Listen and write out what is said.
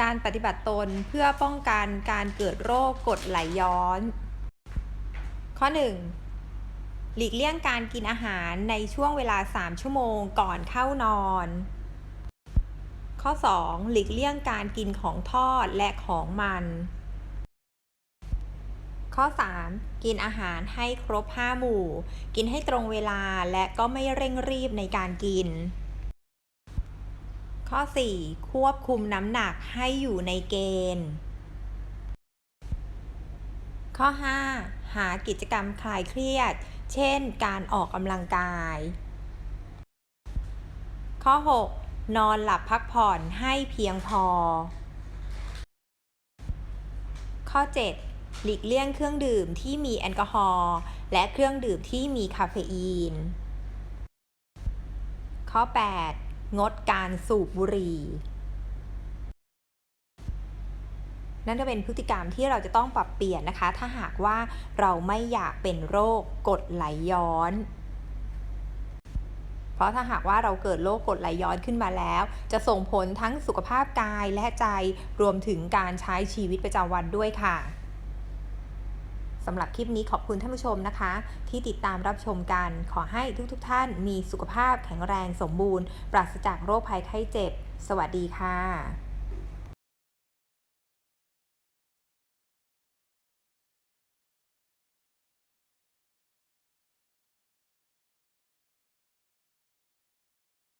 การปฏิบัติตนเพื่อป้องกันการเกิดโรคกรดไหลย้อน ข้อ 1. หลีกเลี่ยงการกินอาหารในช่วงเวลา 3 ชั่วโมงก่อนเข้านอน ข้อ 2. หลีกเลี่ยงการกินของทอดและของมัน ข้อ 3. กินอาหารให้ครบ 5 หมู่ กินให้ตรงเวลาและก็ไม่เร่งรีบในการกิน ข้อ 4. ควบคุมน้ำหนักให้อยู่ในเกณฑ์ ข้อ 5. หากิจกรรมคลายเครียด เช่น การออกกำลังกาย ข้อ 6. นอนหลับพักผ่อนให้เพียงพอ ข้อ 7. หลีกเลี่ยงเครื่องดื่มที่มีแอลกอฮอล์และเครื่องดื่มที่มีคาเฟอีน ข้อ 8. งดการสูบบุหรี่ นั่นก็เป็นพฤติกรรมที่เราจะต้องปรับเปลี่ยนนะคะ ถ้าหากว่าเราไม่อยากเป็นโรคกรดไหลย้อน เพราะถ้าหากว่าเราเกิดโรคกรดไหลย้อนขึ้นมาแล้ว จะส่งผลทั้งสุขภาพกายและใจรวมถึงการใช้ชีวิตประจำวันด้วยค่ะ สำหรับคลิปนี้ขอบคุณท่านผู้ชมนะคะ ที่ติดตามรับชมกัน ขอให้ทุกๆทท่านมีสุขภาพแข็งแรงสมบูรณ์ ปราศจากโรคภัยไข้เจ็บ สวัสดีค่ะ